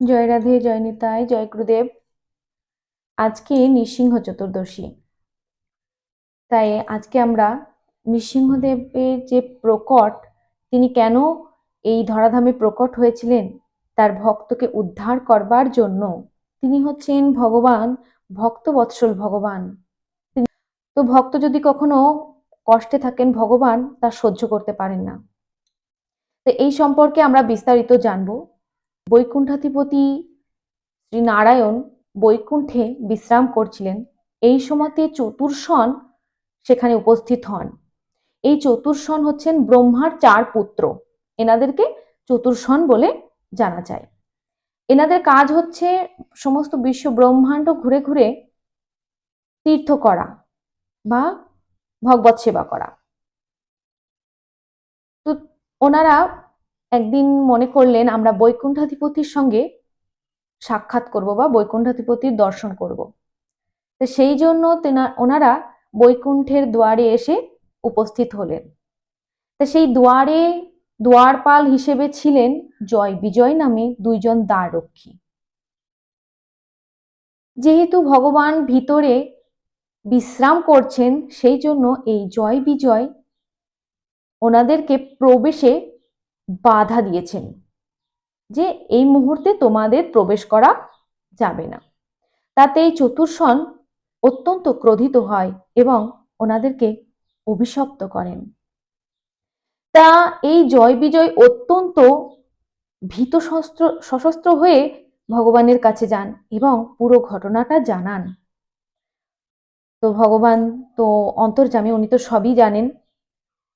জয় রাধে, জয় নিতাই, জয় গুরুদেব। আজকে নৃসিংহ চতুর্দশী। তাই আজকে আমরা নৃসিংহদেবের যে প্রকট, তিনি কেন এই ধরাধামে প্রকট হয়েছিলেন? তার ভক্তকে উদ্ধার করবার জন্য তিনি হচ্ছেন ভগবান, ভক্ত বৎসল ভগবান। তো ভক্ত যদি কখনো কষ্টে থাকেন ভগবান, তা সহ্য করতে পারেন না। তো এই সম্পর্কে আমরা বিস্তারিত জানব। বৈকুণ্ঠাধিপতি শ্রী নারায়ণ বৈকুণ্ঠে বিশ্রাম করছিলেন। এই সময়তে চতুর্ষণ সেখানে উপস্থিত হন। এই চতুর্ষণ হচ্ছেন ব্রহ্মার চার পুত্র। এনাদেরকে চতুর্ষণ বলে জানা যায়। এনাদের কাজ হচ্ছে সমস্ত বিশ্ব ব্রহ্মাণ্ড ঘুরে ঘুরে তীর্থ করা বা ভগবত সেবা করা। তো ওনারা একদিন মনে করলেন, আমরা বৈকুণ্ঠাধিপতির সঙ্গে সাক্ষাৎ করব বা বৈকুণ্ঠাধিপতির দর্শন করব। তো সেই জন্য ওনারা বৈকুণ্ঠের দুয়ারে এসে উপস্থিত হলেন। তা সেই দুয়ারে, দুয়ারপাল হিসেবে ছিলেন জয় বিজয় নামে দুইজন দ্বাররক্ষী যেহেতু ভগবান ভিতরে বিশ্রাম করছেন, সেই জন্য এই জয় বিজয় ওনাদেরকে প্রবেশে বাধা দিয়েছেন যে এই মুহূর্তে তোমাদের প্রবেশ করা যাবে না। তাতে এই চতুর্ষণ অত্যন্ত ক্রোধিত হয় এবং ওনাদেরকে অভিশপ্ত করেন। তা এই জয় বিজয় অত্যন্ত ভীত সশস্ত্র হয়ে ভগবানের কাছে যান এবং পুরো ঘটনাটা জানান। তো ভগবান তো অন্তর্জামী উনি তো সবই জানেন।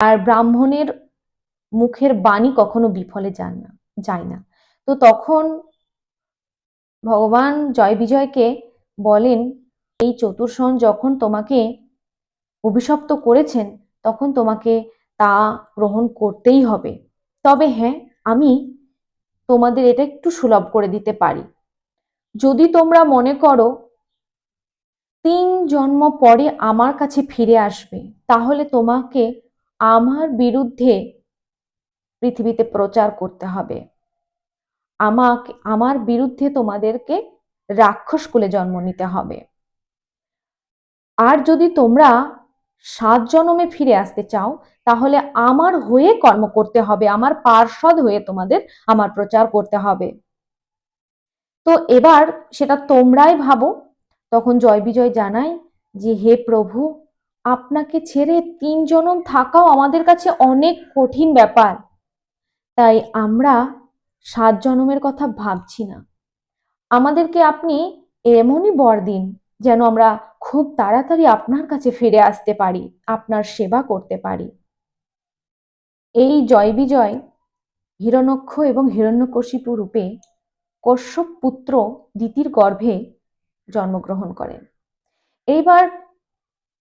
আর ব্রাহ্মণের মুখের বাণী কখনো বিফলে যান না, যায় না। তো তখন ভগবান জয় বিজয়কে বলেন, এই চতুর্ষণ যখন তোমাকে অভিশপ্ত করেছেন, তখন তোমাকে তা গ্রহণ করতেই হবে। তবে হ্যাঁ আমি তোমাদের এটা একটু সুলভ করে দিতে পারি। যদি তোমরা মনে করো, তিন জন্ম পরে আমার কাছে ফিরে আসবে, তাহলে তোমাকে আমার বিরুদ্ধে পৃথিবীতে প্রচার করতে হবে। আমাকে, আমার বিরুদ্ধে তোমাদেরকে রাক্ষস কুলে জন্ম নিতে হবে। আর যদি তোমরা সাত জনমে ফিরে আসতে চাও, তাহলে আমার হয়ে কর্ম করতে হবে, আমার পার্ষদ হয়ে তোমাদের আমার প্রচার করতে হবে। তো এবার সেটা তোমরাই ভাবো। তখন জয় বিজয় জানাই যে, হে প্রভু, আপনাকে ছেড়ে তিন জনম থাকাও আমাদের কাছে অনেক কঠিন ব্যাপার। তাই আমরা সাত জনমের কথা ভাবছি না। আমাদেরকে আপনি এমনই বর দিন যেন আমরা খুব তাড়াতাড়ি আপনার কাছে ফিরে আসতে পারি, আপনার সেবা করতে পারি। এই জয় বিজয় হিরণক্ষ এবং হিরণ্যকশিপু রূপে কশ্যপ পুত্র দিতির গর্ভে জন্মগ্রহণ করেন। এইবার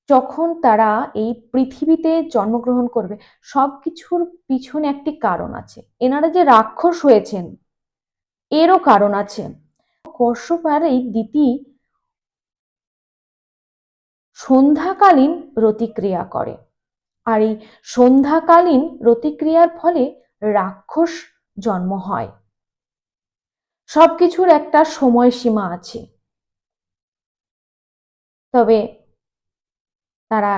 যখন তারা এই পৃথিবীতে জন্মগ্রহণ করবে সব কিছুর পিছনে একটি কারণ আছে। এনারা যে রাক্ষস হয়েছেন, এরও কারণ আছে। কশ্যপ আর এই দিতি সন্ধ্যাকালীন রতিক্রিয়া করে। আর এই সন্ধ্যাকালীন রতিক্রিয়ার ফলে রাক্ষস জন্ম হয়। সবকিছুর একটা সময়সীমা আছে। তবে তারা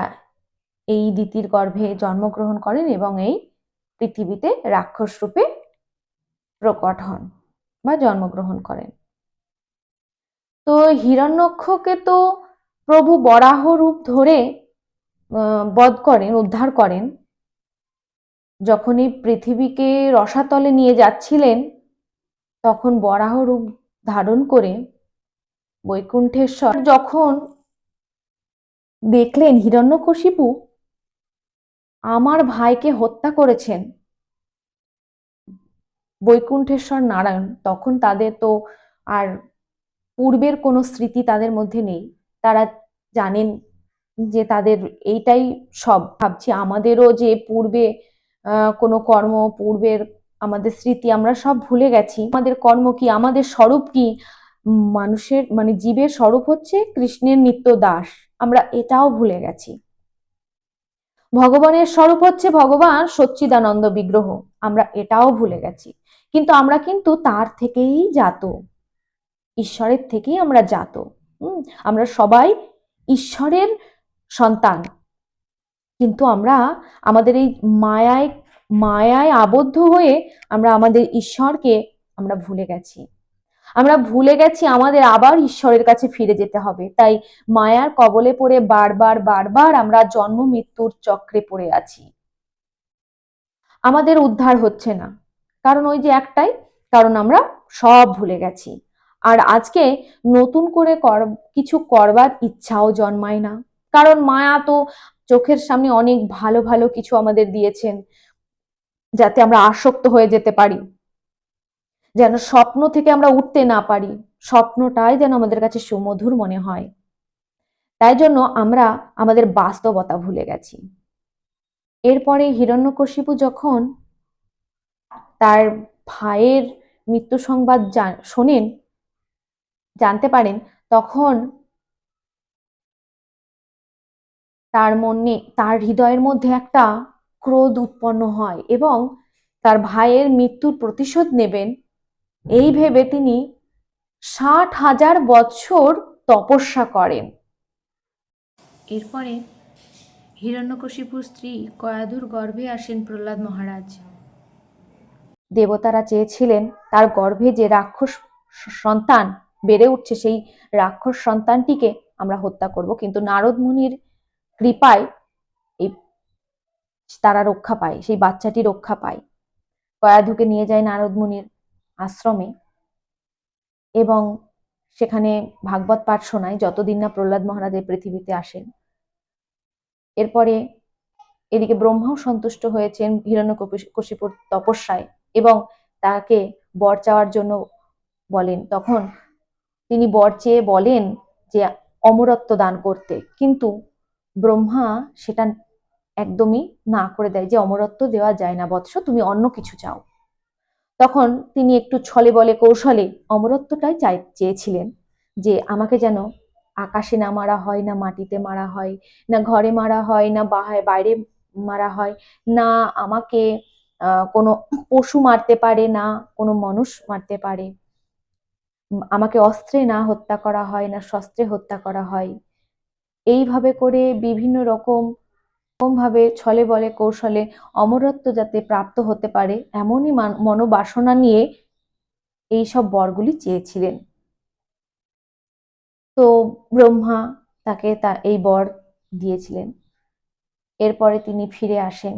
এই দিতির গর্ভে জন্মগ্রহণ করেন এবং এই পৃথিবীতে রাক্ষস রূপে প্রকট হন বা জন্মগ্রহণ করেন। তো হিরণ্যক্ষকে তো প্রভু বরাহ রূপ ধরে বধ করেন, উদ্ধার করেন। যখন এই পৃথিবীকে রসাতলে নিয়ে যাচ্ছিলেন, তখন বরাহ রূপ ধারণ করে বৈকুণ্ঠেশ্বর যখন দেখলেন হিরণ্যকশিপু? আমার ভাইকে হত্যা করেছেন। বৈকুণ্ঠেশ্বর নারায়ণ, তখন তাদের তো আর পূর্বের কোনো স্মৃতি তাদের মধ্যে নেই। তারা জানেন যে তাদের এইটাই সব। ভাবছি আমাদেরও যে পূর্বে কোনো কর্ম, পূর্বের আমাদের স্মৃতি, আমরা সব ভুলে গেছি। আমাদের কর্ম কি, আমাদের স্বরূপ কি? মানুষের মানে জীবের স্বরূপ হচ্ছে কৃষ্ণের নিত্য দাস। আমরা এটাও ভুলে গেছি। ভগবানের স্বরূপ হচ্ছে ভগবান সচ্চিদানন্দ বিগ্রহ। আমরা এটাও ভুলে গেছি। কিন্তু আমরা কিন্তু তার থেকেই জাত। ঈশ্বরের থেকেই আমরা জাত। আমরা সবাই ঈশ্বরের সন্তান। কিন্তু আমরা আমাদের এই মায়ায় মায়ায় আবদ্ধ হয়ে আমরা আমাদের ঈশ্বরকে আমরা ভুলে গেছি। আমরা ভুলে গেছি আমাদের আবার ঈশ্বরের কাছে ফিরে যেতে হবে। তাই মায়ার কবলে পড়ে বারবার বারবার আমরা জন্ম মৃত্যুর চক্রে পড়ে আছি। আমাদের উদ্ধার হচ্ছে না। কারণ ওই যে একটাই, কারণ আমরা সব ভুলে গেছি। আর আজকে নতুন করে কিছু করবার ইচ্ছাও জন্মায় না। কারণ মায়া তো চোখের সামনে অনেক ভালো ভালো কিছু আমাদের দিয়েছেন, যাতে আমরা আসক্ত হয়ে যেতে পারি। যেন স্বপ্ন থেকে আমরা উঠতে না পারি, স্বপ্নটাই যেন আমাদের কাছে সুমধুর মনে হয়। তাই জন্য আমরা আমাদের বাস্তবতা ভুলে গেছি। এরপরে হিরণ্যকশিপু যখন তার ভাইয়ের মৃত্যু সংবাদ শোনেন, জানতে পারেন, তখন তার মনে, তার হৃদয়ের মধ্যে একটা ক্রোধ উৎপন্ন হয় এবং তার ভাইয়ের মৃত্যুর প্রতিশোধ নেবেন এই ভেবে তিনি ষাট হাজার বৎসর তপস্যা করেন। এরপরে হিরণ্যকশিপুর স্ত্রী কয়াধুর গর্ভে আসেন প্রহ্লাদ মহারাজ। দেবতারা চেয়েছিলেন তার গর্ভে যে রাক্ষস সন্তান বেড়ে উঠছে সেই রাক্ষস সন্তানটিকে আমরা হত্যা করব। কিন্তু নারদ মুনির কৃপায় এই তারা রক্ষা পায় সেই বাচ্চাটি রক্ষা পায়। কয়াধুকে নিয়ে যায় নারদ মুনির। আশ্রমে এবং সেখানে ভাগবত পাঠ শোনায় যতদিন না প্রহ্লাদ মহারাজ এই পৃথিবীতে আসেন। এরপরে এদিকে ব্রহ্মাও সন্তুষ্ট হয়েছেন হিরণ্য কশিপুর তপস্যায় এবং তাকে বর চাওয়ার জন্য বলেন। তখন তিনি বর চেয়ে বলেন যে, অমরত্ব দান করতে। কিন্তু ব্রহ্মা সেটা একদমই না করে দেয় যে, অমরত্ব দেওয়া যায় না, বৎস তুমি অন্য কিছু চাও। তখন তিনি একটু ছলে বলে কৌশলে অমরত্বটাই চাই, চেয়েছিলেন যে আমাকে যেন আকাশে না মারা হয়, না মাটিতে মারা হয়, না ঘরে মারা হয়, না বাহায় বাইরে মারা হয়, না আমাকে কোনো পশু মারতে পারে, না কোনো মানুষ মারতে পারে। আমাকে অস্ত্রে না হত্যা করা হয়, না শস্ত্রে হত্যা করা হয়। এইভাবে করে বিভিন্ন রকম ভাবে ছলে বলে কৌশলে অমরত্ব যাতে প্রাপ্ত হতে পারে, এমনই মনোবাসনা নিয়ে এই সব বরগুলি চেয়েছিলেন। তো ব্রহ্মা তাকে তা, এই বর দিয়েছিলেন। এরপরে তিনি ফিরে আসেন।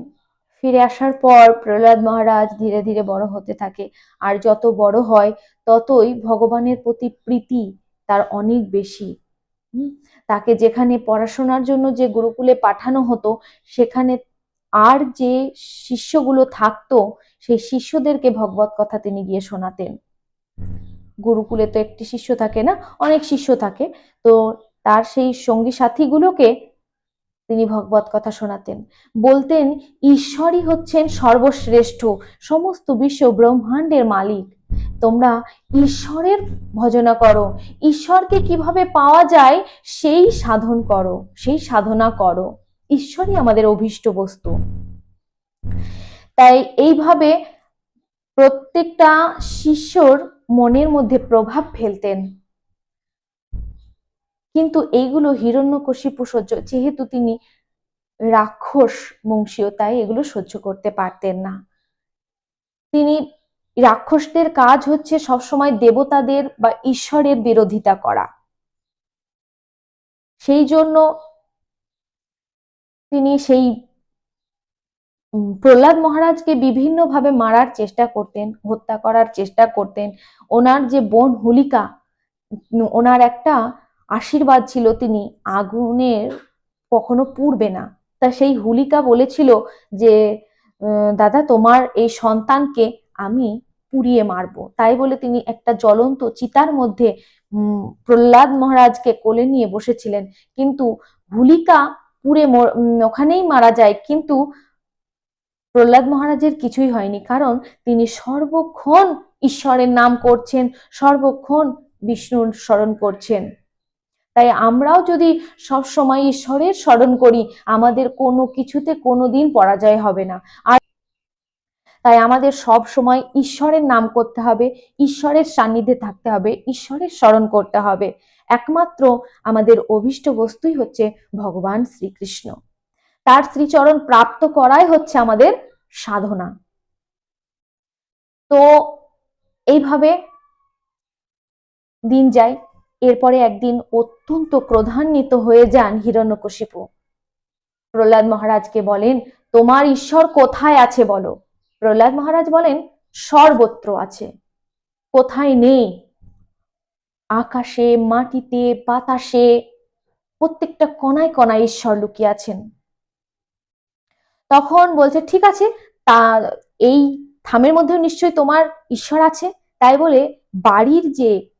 ফিরে আসার পর প্রহ্লাদ মহারাজ ধীরে ধীরে বড় হতে থাকে। আর যত বড় হয়, ততই ভগবানের প্রতি প্রীতি তার অনেক বেশি। তাকে যেখানে পড়াশোনার জন্য যে গুরুকুলে পাঠানো হতো, সেখানে আর যে শিষ্যগুলো থাকতো, সেই শিষ্যদেরকে ভগবত কথা তিনি গিয়ে শোনাতেন। গুরুকুলে তো একটি শিষ্য থাকে না, অনেক শিষ্য থাকে। তো তার সেই সঙ্গী সাথীগুলোকে তিনি ভগবত কথা শোনাতেন। বলতেন, ঈশ্বরই হচ্ছেন সর্বশ্রেষ্ঠ, সমস্ত বিশ্ব ব্রহ্মাণ্ডের মালিক। তোমরা ঈশ্বরের ভজনা করো। ঈশ্বরকে কীভাবে পাওয়া যায় সেই সাধন করো, সেই সাধনা করো। ঈশ্বরই আমাদের অভীষ্ট বস্তু। তাই এইভাবে প্রত্যেকটা শিষ্যর মনের মধ্যে প্রভাব ফেলতেন। কিন্তু এইগুলো হিরণ্যকশিপু সহ্য, যেহেতু তিনি রাক্ষস বংশীয়, তাই এগুলো সহ্য করতে পারতেন না। তিনি রাক্ষসদের কাজ হচ্ছে সবসময় দেবতাদের বা ঈশ্বরের বিরোধিতা করা। সেই জন্য তিনি সেই প্রহ্লাদ মহারাজকে বিভিন্নভাবে মারার চেষ্টা করতেন, হত্যা করার চেষ্টা করতেন। ওনার যে বোন হুলিকা ওনার একটা আশীর্বাদ ছিল তিনি আগুনের কখনো পুড়বে না। তা সেই হুলিকা বলেছিল যে দাদা, তোমার এই সন্তানকে আমি পুড়িয়ে মারব। তাই বলে তিনি একটা জ্বলন্ত চিতার মধ্যে প্রহ্লাদ মহারাজকে কোলে নিয়ে বসেছিলেন। কিন্তু হুলিকা পুড়ে ওখানেই মারা যায়। কিন্তু প্রহ্লাদ মহারাজের কিছুই হয়নি। কারণ তিনি সর্বক্ষণ ঈশ্বরের নাম করছেন, সর্বক্ষণ বিষ্ণুর স্মরণ করছেন। তাই আমরাও যদি সব সময় ঈশ্বরের স্মরণ করি, আমাদের কোনো কিছুতে কোনো দিন পরাজয় হবে না। আর তাই আমাদের সব সময় ঈশ্বরের নাম করতে হবে, ঈশ্বরের সান্নিধ্যে থাকতে হবে, ঈশ্বরের স্মরণ করতে হবে। একমাত্র আমাদের অভিষ্ট বস্তুই হচ্ছে ভগবান শ্রীকৃষ্ণ। তার শ্রীচরণ প্রাপ্ত করাই হচ্ছে আমাদের সাধনা। তো এইভাবে দিন যায়, এরপরে একদিন অত্যন্ত ক্রোধান্বিত হয়ে যান হিরণ্যকশিপু। প্রহ্লাদ মহারাজকে বলেন, তোমার ঈশ্বর কোথায় আছে বলো? প্রহ্লাদ মহারাজ বলেন, সর্বত্র আছে। কোথায় নেই? আকাশে, মাটিতে, বাতাসে, প্রত্যেকটা কণায় কণায় ঈশ্বর লুকিয়ে আছেন। তখন বলছে, ঠিক আছে, তা, এই থামের মধ্যে নিশ্চয়ই তোমার ঈশ্বর আছে? তাই বলে, বাড়ির যে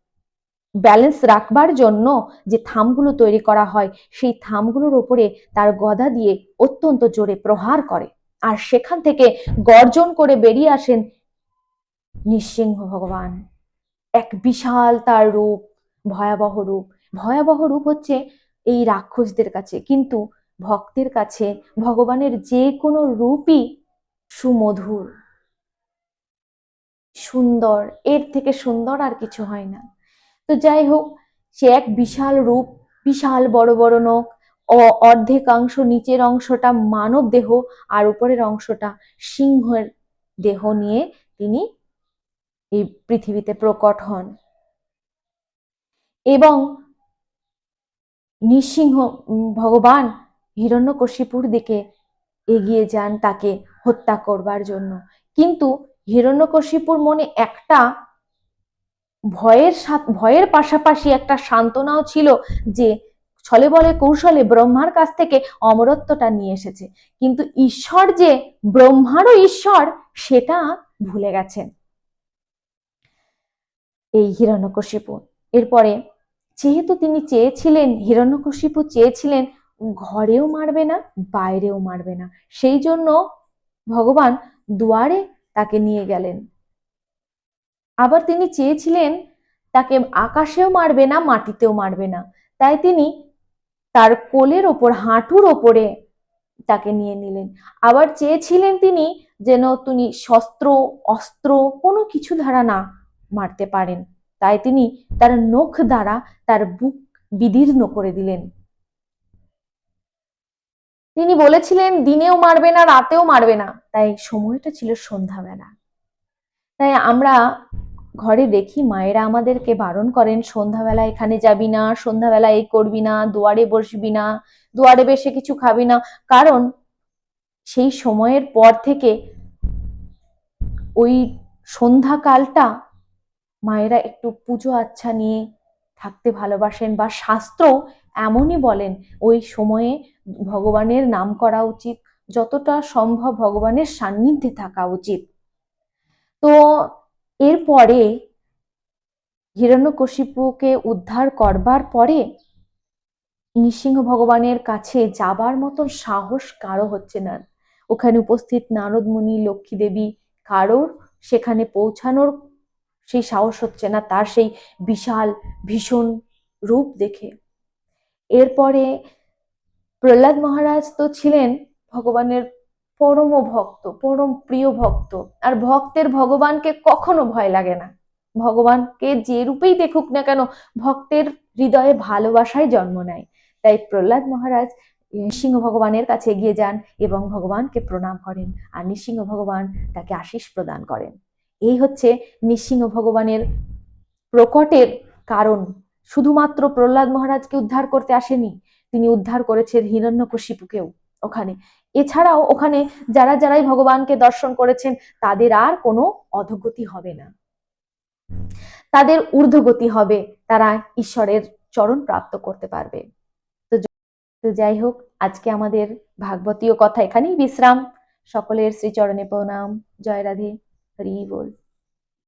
ব্যালেন্স রাখবার জন্য যে থামগুলো তৈরি করা হয়, সেই থামগুলোর উপরে তার গদা দিয়ে অত্যন্ত জোরে প্রহার করে। আর সেখান থেকে গর্জন করে বেরিয়ে আসেন নৃসিংহ ভগবান। এক বিশাল তার রূপ, ভয়াবহ রূপ। ভয়াবহ রূপ হচ্ছে এই রাক্ষসদের কাছে। কিন্তু ভক্তের কাছে ভগবানের যে কোনো রূপই সুমধুর। সুন্দর, এর থেকে সুন্দর আর কিছু হয় না। তো যাই হোক, সে এক বিশাল রূপ, বিশাল বড় বড় নখ অর্ধেকাংশ নিচের অংশটা মানব দেহ আর উপরের অংশটা সিংহের দেহ নিয়ে তিনি এই পৃথিবীতে প্রকট হন। এবং নৃসিংহ ভগবান হিরণ্যকশিপুর দিকে এগিয়ে যান তাকে হত্যা করবার জন্য। কিন্তু হিরণ্যকশিপুর মনে একটা ভয়ের ভয়ের পাশাপাশি একটা সান্ত্বনাও ছিল যে ছলে বলে কৌশলে ব্রহ্মার কাছ থেকে অমরত্বটা নিয়ে এসেছে। কিন্তু ঈশ্বর যে ব্রহ্মারও ঈশ্বর, সেটা ভুলে গেছেন। এই হিরণ্যকশিপু। এরপরে, যেহেতু তিনি চেয়েছিলেন, হিরণ্যকশিপু চেয়েছিলেন, ঘরেও মারবে না, বাইরেও মারবে না। সেই জন্য ভগবান দুয়ারে তাকে নিয়ে গেলেন। আবার তিনি চেয়েছিলেন, তাকে আকাশেও মারবে না, মাটিতেও মারবে না। তাই তিনি তার কোলের ওপর, হাঁটুর ওপরে তাকে নিয়ে নিলেন। আবার চেয়েছিলেন তিনি যেন তিনি শস্ত্র, অস্ত্র, কোনো কিছু দ্বারা না মারতে পারেন। তাই তিনি তার নখ দ্বারা তার বুক বিদীর্ণ করে দিলেন। তিনি বলেছিলেন, দিনেও মারবে না, রাতেও মারবে না। তাই সময়টা ছিল সন্ধ্যাবেলা। তাই আমরা ঘরে দেখি মায়েরা আমাদেরকে বারণ করেন, সন্ধ্যাবেলা এখানে যাবি না, সন্ধ্যাবেলা এই করবি না, দুয়ারে বসবি না, দুয়ারে বেশি কিছু খাবি না। কারণ সেই সময়ের পর থেকে ওই সন্ধ্যাকালটা মায়েরা একটু পুজো আচ্ছা নিয়ে থাকতে ভালোবাসেন বা শাস্ত্র এমনই বলেন, ওই সময়ে ভগবানের নাম করা উচিত, যতটা সম্ভব ভগবানের সান্নিধ্যে থাকা উচিত। তো এরপরে হিরণ্যকশিপুকে উদ্ধার করবার পরে নৃসিংহ ভগবানের কাছে যাবার মতন সাহস কারও হচ্ছে না। ওখানে উপস্থিত নারদ মুনি, লক্ষ্মী দেবী কারোর সেখানে পৌঁছানোর সেই সাহস হচ্ছে না, তার সেই বিশাল, ভীষণ রূপ দেখে। এরপরে প্রহ্লাদ মহারাজ তো ছিলেন ভগবানের পরম ভক্ত, পরম প্রিয় ভক্ত। আর ভক্তের ভগবানকে কখনো ভয় লাগে না। ভগবানকে যে রূপেই দেখুক না কেন, ভক্তের হৃদয়ে ভালোবাসায় জন্ম নেয়। তাই প্রহ্লাদ মহারাজ নৃসিংহ ভগবানের কাছে এগিয়ে যান এবং ভগবানকে প্রণাম করেন আর নৃসিংহ ভগবান তাকে আশিস প্রদান করেন। এই হচ্ছে নৃসিংহ ভগবানের প্রকটের কারণ। শুধুমাত্র প্রহ্লাদ মহারাজকে উদ্ধার করতে আসেনি, তিনি উদ্ধার করেছেন হিরণ্যকশিপুকেও। ওখানে এছাড়াও ওখানে যারা যারাই ভগবানকে দর্শন করেছেন, তাদের আর কোনো অধগতি হবে না। তাদের ঊর্ধ্বগতি হবে, তারা ঈশ্বরের চরণ প্রাপ্ত করতে পারবে। তো যাই হোক, আজকে আমাদের ভাগবতীয় কথা এখানেই বিশ্রাম। সকলের শ্রীচরণে প্রণাম। জয় রাধে। হরি বল।